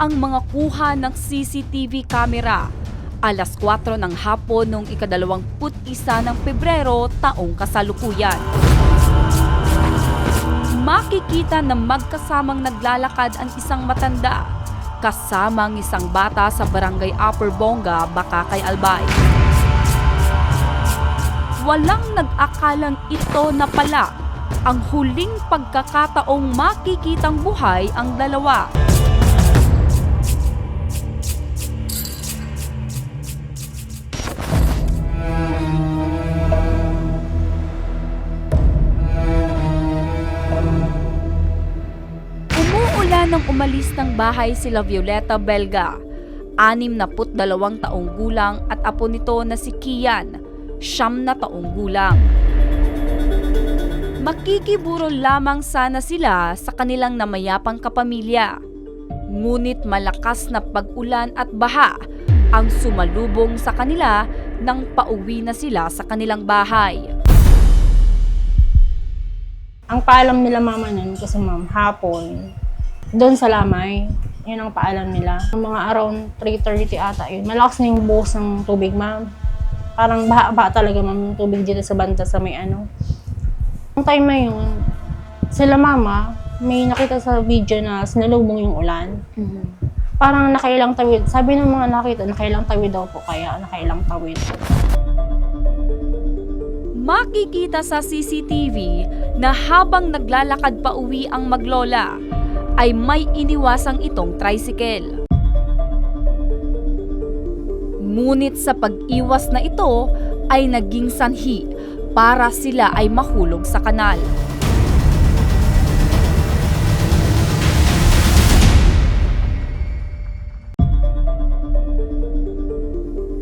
ang mga kuha ng CCTV camera. Alas 4 ng hapon noong ikadalawamput isa ng Pebrero taong kasalukuyan. Makikita na magkasamang naglalakad ang isang matanda kasama ang isang bata sa barangay Upper Bonga, Bakakay, Albay. Walang nag-akalang ito na pala ang huling pagkakataong makikitang buhay ang dalawa. Umalis ng bahay sila Violeta Belga, anim na put dalawang taong gulang at apo nito na si Kian, siyam na taong gulang. Makikiburo lamang sana sila sa kanilang namayapang kapamilya. Ngunit malakas na pag-ulan at baha ang sumalubong sa kanila nang pauwi na sila sa kanilang bahay. Ang paalam nila mama nun, kasi ma'am, hapon, doon sa Lamay, yun ang paalam nila. Mga around 3.30 ata yun. Malakas na yung buhos ng tubig, ma'am. Parang baha-baha talaga, ma'am, yung tubig dito sa banta sa may ano. Ang time na yun, sila mama, may nakita sa video na sinalubong yung ulan. Parang nakailang tawid. Sabi ng mga nakita, nakailang tawid daw po kaya, nakailang tawid. Makikita sa CCTV na habang naglalakad pa uwi ang maglola, ay may iniwasang itong tricycle. Ngunit sa pag-iwas na ito ay naging sanhi para sila ay mahulog sa kanal.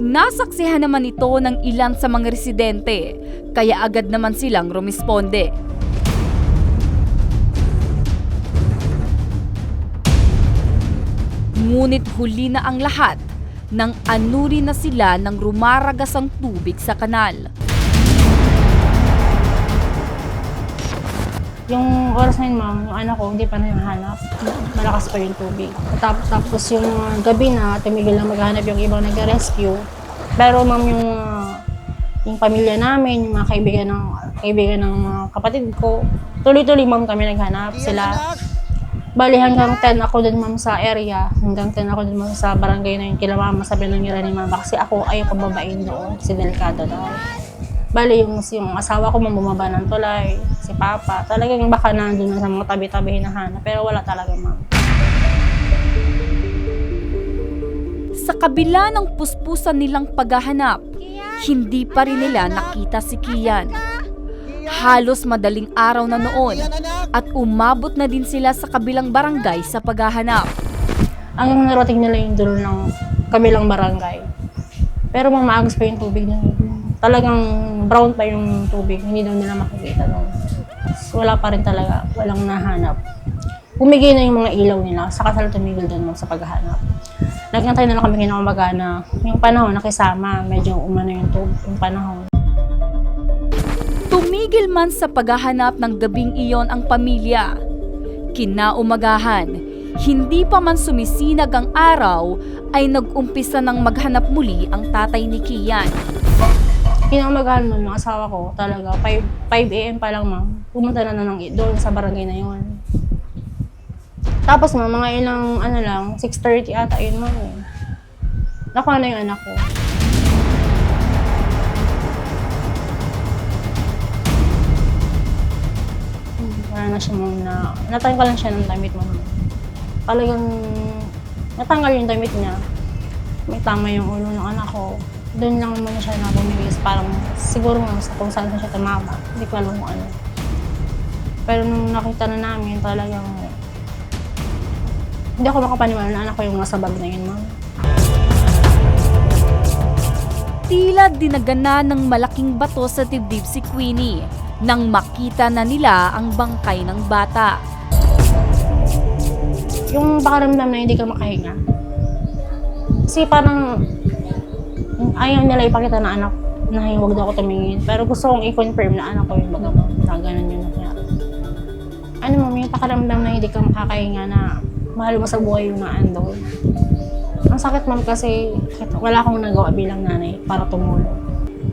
Nasaksihan naman ito ng ilan sa mga residente, kaya agad naman silang rumisponde. Ngunit huli na ang lahat nang anuri na sila ng rumaragas ang tubig sa kanal. Yung oras na yun, ma'am, yung anak ko, hindi pa nahanap. Malakas pa yung tubig. Tapos, tapos yung uh, gabi na, tumigil na maghanap yung ibang nag-rescue. Pero, ma'am, yung, uh, yung pamilya namin, yung mga kaibigan ng, kaibigan ng mga kapatid ko, tuloy-tuloy, ma'am, kami naghanap. Sila, bali hanggang 10 ako dun, ma'am, sa area. Hanggang 10 ako dun, ma'am, sa barangay na yun. Kila mama, sabi ng nila ni mama, kasi ako ayaw pababain doon. Si Delicado daw. Bali, yung, yung asawa ko, ma'am, bumaba ng tulay. Si Papa. Talagang baka nandun na sa mga tabi-tabi hinahanap. Pero wala talaga, ma'am. Sa kabila ng puspusan nilang paghahanap, hindi pa rin nila nakita si Kian. Halos madaling araw na noon at umabot na din sila sa kabilang barangay sa paghahanap. Ang narating nila yung dulo ng kabilang barangay. Pero mga maagos pa yung tubig nun. Talagang brown pa yung tubig. Hindi daw nila makikita nun. So, wala pa rin talaga. Walang nahanap. Umigay na yung mga ilaw nila. Saka sila tumigil doon sa paghahanap. Nagkantay na lang kami kinakamaga na yung panahon nakisama. Medyo umano yung, tub- yung panahon. Tumigil man sa paghahanap ng gabing iyon ang pamilya. Kinaumagahan, hindi pa man sumisinag ang araw, ay nag-umpisa ng maghanap muli ang tatay ni Kian. Kinamagahan nun yung asawa ko talaga. 5, 5 a.m. pa lang ma'am. Pumunta na na ng, doon sa barangay na yun. Tapos ma'am, mga ilang ano lang, 6.30 ata yun ma'am eh. Nakuha na yung anak ko. Wala na siya ma'am na, natanggal lang siya ng damit ma'am. Talagang natanggal yung damit niya. May tama yung ulo ng anak ko. Doon lang muna siya na bumilis. Parang siguro ma'am sa kung saan siya tumama. Hindi ko alam kung ano. Pero nung nakita na namin, talagang hindi ako makapaniwala na anak ko yung nasa bag na yun, ma'am. Tila dinagana ng malaking bato sa dibdib si Queenie nang makita na nila ang bangkay ng bata. Yung pakaramdam na hindi ka makahinga. Kasi parang ayaw nila ipakita na anak na huwag daw ako tumingin. Pero gusto kong i-confirm na anak ko yung baga na ganun yung nangyari. Ano mo, yung pakaramdam na hindi ka makakahinga na mahal mo sa buhay yung naandun. Ang sakit ma'am kasi wala akong nagawa bilang nanay para tumulong.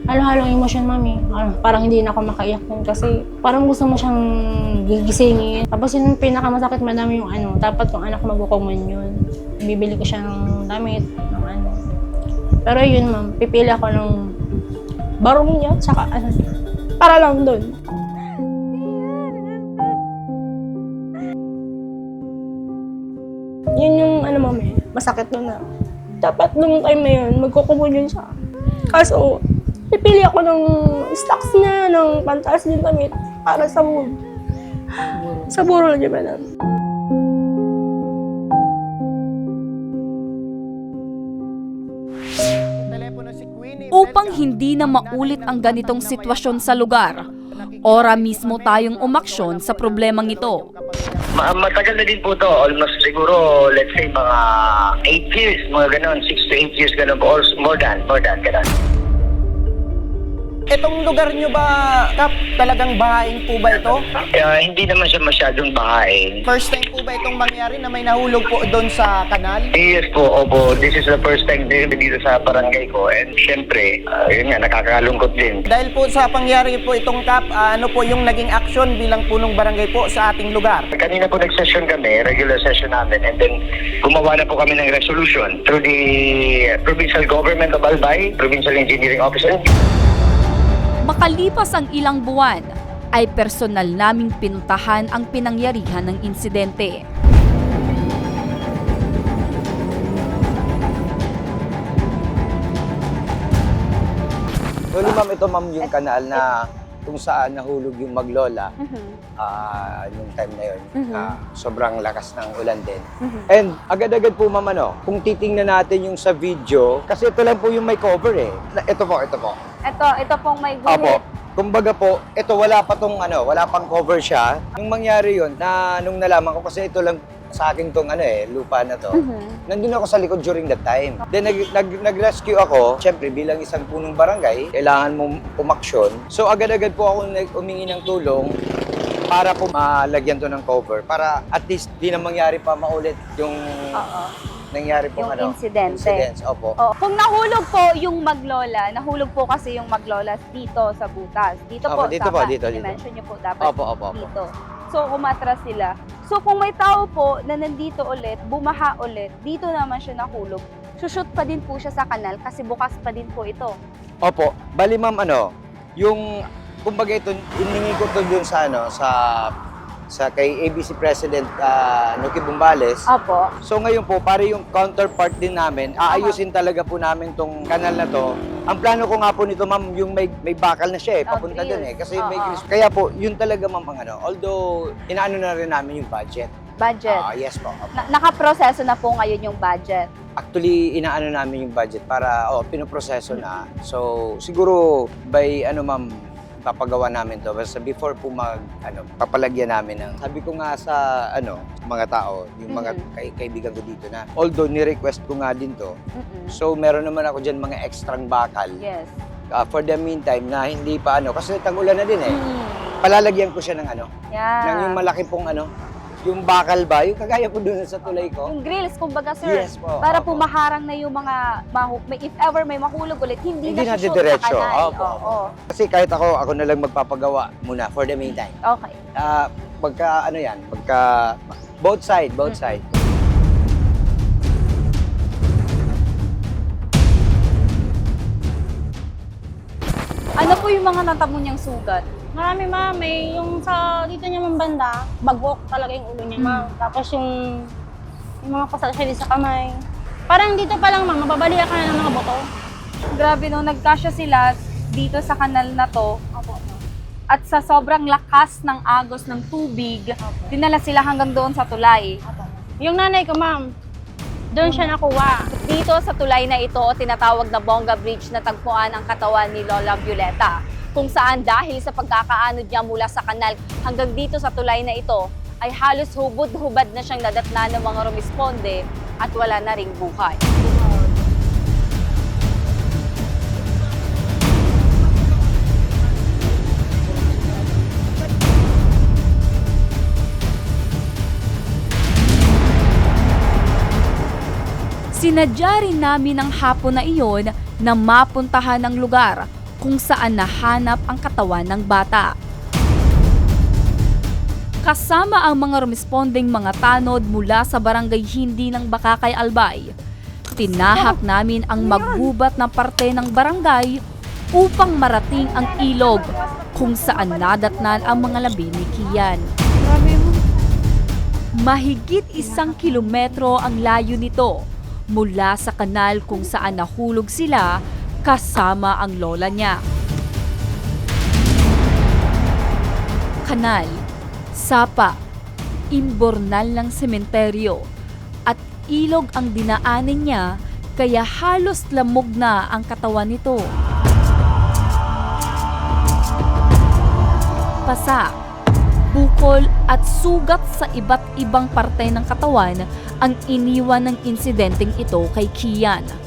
Halo-halong emosyon mami. Ano, parang hindi na ako makaiyak nun kasi parang gusto mo siyang gigisingin. Tapos yung pinakamasakit madami yung ano, dapat yung anak ko magkukuman yun. Bibili ko siya ng damit, ng ano. Pero yun ma'am, pipili ako ng barong niya, tsaka ano, para lang doon. Yun yung ano ma'am eh, masakit doon na. Dapat nung time na yun, magkukumun siya. Kaso, pipili ako ng stocks niya, ng pantas din damit para sa mood. Sa buro lang yun, madam. Upang hindi na maulit ang ganitong sitwasyon sa lugar, ora mismo tayong umaksyon sa problemang ito. Ma- matagal na din po to. Almost siguro, let's say, mga 8 years, mga ganon. 6 to 8 years, ganon po. Or more than, more than, ganon. Itong lugar nyo ba, Kap, talagang bahain po ba ito? Kaya hindi naman siya masyadong bahain. First time po ba itong mangyari na may nahulog po doon sa kanal? Yes po, opo. This is the first time din dito sa barangay ko. And syempre, ah, yun nga, nakakalungkot din. Dahil po sa pangyari po itong Kap, ah, ano po yung naging aksyon bilang punong barangay po sa ating lugar? Kanina po nag-session kami, regular session namin, and then gumawa na po kami ng resolution through the provincial government of Albay, provincial engineering officer, Makalipas ang ilang buwan, ay personal naming pinuntahan ang pinangyarihan ng insidente. Actually, ma'am, ito ma'am yung kanal na kung saan nahulog yung maglola ah nung time na yun. Ah, sobrang lakas ng ulan din. And agad-agad po ma'am ano, kung titingnan natin yung sa video, kasi ito lang po yung may cover eh. Na- Ito po, ito po. Ito, ito pong may Apo. guhit. Kumbaga po, ito wala pa tong ano, wala pang cover siya. Nung mangyari yun, na nung nalaman ko kasi ito lang sa akin tong ano eh, lupa na to. Nandun ako sa likod during that time. Then nag, nag, nag-rescue ako, syempre bilang isang punong barangay, kailangan mong umaksyon. So agad-agad po ako nag umingi ng tulong para po malagyan to ng cover para at least di na mangyari pa maulit yung Oo. nangyari po Yung ano. insidente. Incidents, opo. Oh, kung nahulog po yung maglola, nahulog po kasi yung maglola dito sa butas. Dito Opo, po, dito po, tama. dito, dito. I-mention niyo po dapat Opo, opo, opo. dito. So, umatras sila. So, kung may tao po na nandito ulit, bumaha ulit, dito naman siya nahulog, sushoot pa din po siya sa kanal kasi bukas pa din po ito. Opo, bali ma'am ano, yung kumbaga ito iningi ko to dun sa ano sa sa kay ABC President uh, Nuki Bumbales. Opo. So ngayon po, pare yung counterpart din namin, aayusin talaga po namin tong kanal na to. Ang plano ko nga po nito, ma'am, yung may may bakal na siya eh, Oh, papunta grills. dun eh. Kasi may Oo. grills. Kaya po, yun talaga ma'am ang ano. Although, inaano na rin namin yung budget. Budget. Ah, yes po. Na- nakaproseso na po ngayon yung budget. Actually, inaano namin yung budget para, oh, pinoproseso na. So, siguro, by, ano ma'am, papagawa namin to. Basta before po mag, ano, papalagyan namin ng, sabi ko nga sa, ano, mga tao, yung mga Mhm. kay, kaibigan ko dito na, although ni-request ko nga din to, Mm-mm. so meron naman ako dyan mga extrang bakal. Yes. Ah, for the meantime, na hindi pa, ano, kasi tag-ulan na din eh. Mm. Palalagyan ko siya ng, ano, Yeah. ng yung malaki pong, ano, yung bakal ba, yung kagaya po dun sa tulay ko. Yung grills, kumbaga sir, Yes po. para opo. po maharang na yung mga, mahu- may, if ever may mahulog ulit, hindi, Hindi na na didiretso. sa kanal. Opo, Oo. opo. Kasi kahit ako, ako na lang magpapagawa muna for the meantime. Okay. Ah, pagka ano yan, pagka both side, both Mm. side. Ano po yung mga natamo niyang sugat? Marami ma'am, may yung sa dito niya ma'am banda, bagok talaga yung ulo niya ma'am. Tapos yung, yung mga pasal siya sa kamay. Parang dito pa lang ma'am, mababaliya ka na ng mga boto. Grabe no, nagkasya sila dito sa kanal na to. Opo. At sa sobrang lakas ng agos ng tubig, dinala sila hanggang doon sa tulay. Yung nanay ko ma'am, doon siya nakuha. Dito sa tulay na ito, tinatawag na Bonga Bridge na tagpuan ang katawan ni Lola Violeta. Kung saan dahil sa pagkakaanod niya mula sa kanal hanggang dito sa tulay na ito, ay halos hubod-hubad na siyang nadatna ng mga rumisponde at wala na ring buhay. Sinadya rin namin ang hapon na iyon na mapuntahan ang lugar kung saan nahanap ang katawan ng bata. Kasama ang mga rumesponding mga tanod mula sa barangay Hindi ng Bakakay Albay, tinahak namin ang maggubat na parte ng barangay upang marating ang ilog kung saan nadatnan ang mga labi ni Kian. Mahigit isang kilometro ang layo nito mula sa kanal kung saan nahulog sila kasama ang lola niya. Kanal, sapa, imbornal ng sementeryo at ilog ang dinaanin niya kaya halos lamog na ang katawan nito. Pasa, bukol at sugat sa iba't ibang parte ng katawan ang iniwan ng insidenteng ito kay Kian.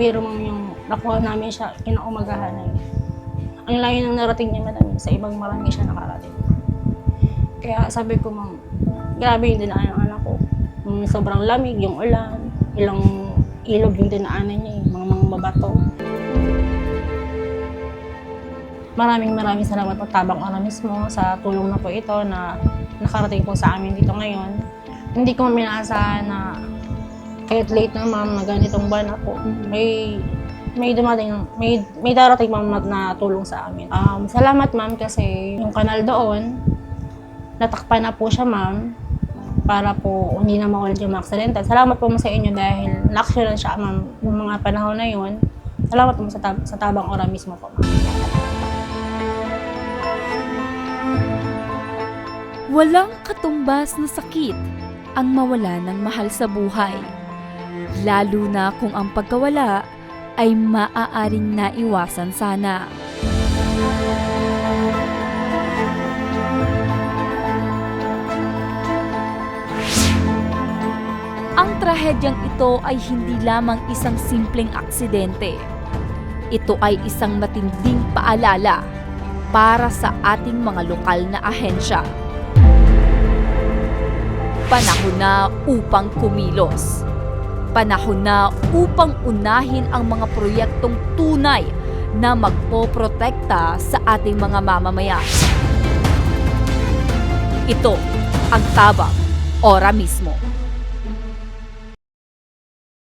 Biro ma'am yung nakuha namin siya kinaumagahan na. Ang layo ng narating niya madami, sa ibang marami siya nakarating. Kaya sabi ko ma'am, grabe yung dinaanan ng anak ko. Mm, sobrang lamig, yung ulan, ilang ilog yung dinaanan niya, yung mga mga mabato. Maraming maraming salamat po Tabang Ora mismo sa tulong na po ito na nakarating po sa amin dito ngayon. Hindi ko minaasahan na kahit late na ma'am na ganitong buwan ako, may may dumating, may, may darating ma'am na, na tulong sa amin. Um, salamat ma'am kasi yung kanal doon, natakpan na po siya ma'am para po hindi na makulit yung mga aksidente. Salamat po ma'am sa inyo dahil na-actionan siya ma'am yung mga panahon na yun. Salamat po sa, tab- sa tabang ora mismo po ma'am. Walang katumbas na sakit ang mawala ng mahal sa buhay. Lalo na kung ang pagkawala ay maaaring naiwasan sana. Ang trahedyang ito ay hindi lamang isang simpleng aksidente. Ito ay isang matinding paalala para sa ating mga lokal na ahensya. Panahon na upang kumilos. Panahon na upang unahin ang mga proyektong tunay na magpoprotekta sa ating mga mamamayan. Ito ang tabang ora mismo.